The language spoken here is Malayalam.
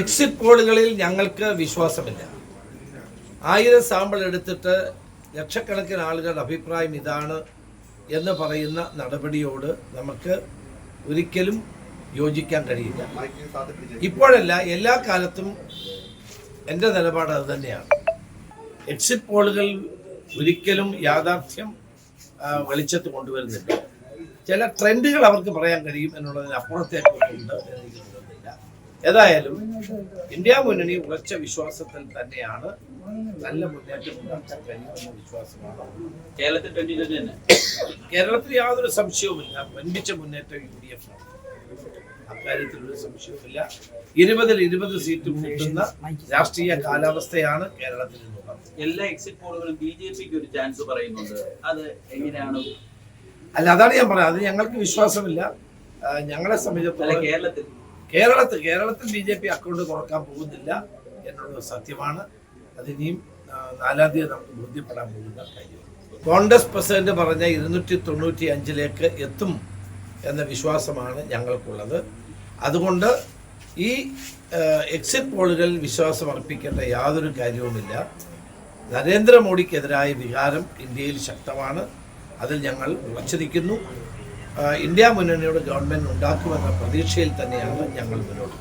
എക്സിറ്റ് പോളുകളിൽ ഞങ്ങൾക്ക് വിശ്വാസമില്ല. ആയിരം സാമ്പിൾ എടുത്തിട്ട് ലക്ഷക്കണക്കിന് ആളുകളുടെ അഭിപ്രായം ഇതാണ് എന്ന് പറയുന്ന നടപടിയോട് നമുക്ക് ഒരിക്കലും യോജിക്കാൻ കഴിയില്ല. ഇപ്പോഴല്ല എല്ലാ കാലത്തും എന്റെ നിലപാട് അത് തന്നെയാണ്. എക്സിറ്റ് പോളുകൾ ഒരിക്കലും യാഥാർത്ഥ്യം വെളിച്ചത്ത് കൊണ്ടുവരുന്നില്ല. ചില ട്രെൻഡുകൾ അവർക്ക് പറയാൻ കഴിയും എന്നുള്ളതിന് അപ്പുറത്തേക്കുണ്ട് എന്ന് എനിക്ക് തോന്നുന്നില്ല. ഏതായാലും ഇന്ത്യ മുന്നണി ഉറച്ച വിശ്വാസത്തിൽ തന്നെയാണ് നല്ല മുന്നേറ്റം ഉണ്ടാക്കാൻ കഴിയുമെന്ന വിശ്വാസമാണ്. കേരളത്തിൽ യാതൊരു സംശയവുമില്ല. വൻപിച്ച മുന്നേറ്റം യു ഡി എഫ് അക്കാര്യത്തിൽ ഒരു സംശയവുമില്ല. ഇരുപതിൽ ഇരുപത് സീറ്റ് കൂട്ടുന്ന രാഷ്ട്രീയ കാലാവസ്ഥയാണ് കേരളത്തിൽ എല്ലാ എക്സിറ്റ് പോളുകളും ബി ജെ പിക്ക് ഒരു ചാൻസ് പറയുന്നുണ്ട്. അത് എങ്ങനെയാണ്? അല്ല അതാണ് ഞാൻ പറഞ്ഞത്. അത് ഞങ്ങൾക്ക് വിശ്വാസമില്ല. ഞങ്ങളെ സംബന്ധിച്ചിടത്തോളം കേരളത്തിൽ. കേരളത്തിൽ കേരളത്തിൽ ബി ജെ പി അക്കൗണ്ട് തുറക്കാൻ പോകുന്നില്ല എന്നുള്ളത് സത്യമാണ്. അതിനിയും നാലാം തീയതി നമുക്ക് ബോധ്യപ്പെടാൻ പോകുന്ന കാര്യം. കോൺഗ്രസ് പ്രസിഡന്റ് പറഞ്ഞ ഇരുന്നൂറ്റി തൊണ്ണൂറ്റി അഞ്ചിലേക്ക് എത്തും എന്ന വിശ്വാസമാണ് ഞങ്ങൾക്കുള്ളത്. അതുകൊണ്ട് ഈ എക്സിറ്റ് പോളുകളിൽ വിശ്വാസം അർപ്പിക്കേണ്ട യാതൊരു കാര്യവുമില്ല. നരേന്ദ്രമോദിക്കെതിരായ വികാരം ഇന്ത്യയിൽ ശക്തമാണ്. അതിൽ ഞങ്ങൾ ഉറച്ചു നിൽക്കുന്നു ആ, ഇന്ത്യ മുന്നണിയുടെ ഗവൺമെന്റ് ഉണ്ടാക്കുമെന്ന പ്രതീക്ഷയിൽ തന്നെയാണ് ഞങ്ങൾ മുന്നോട്ട്.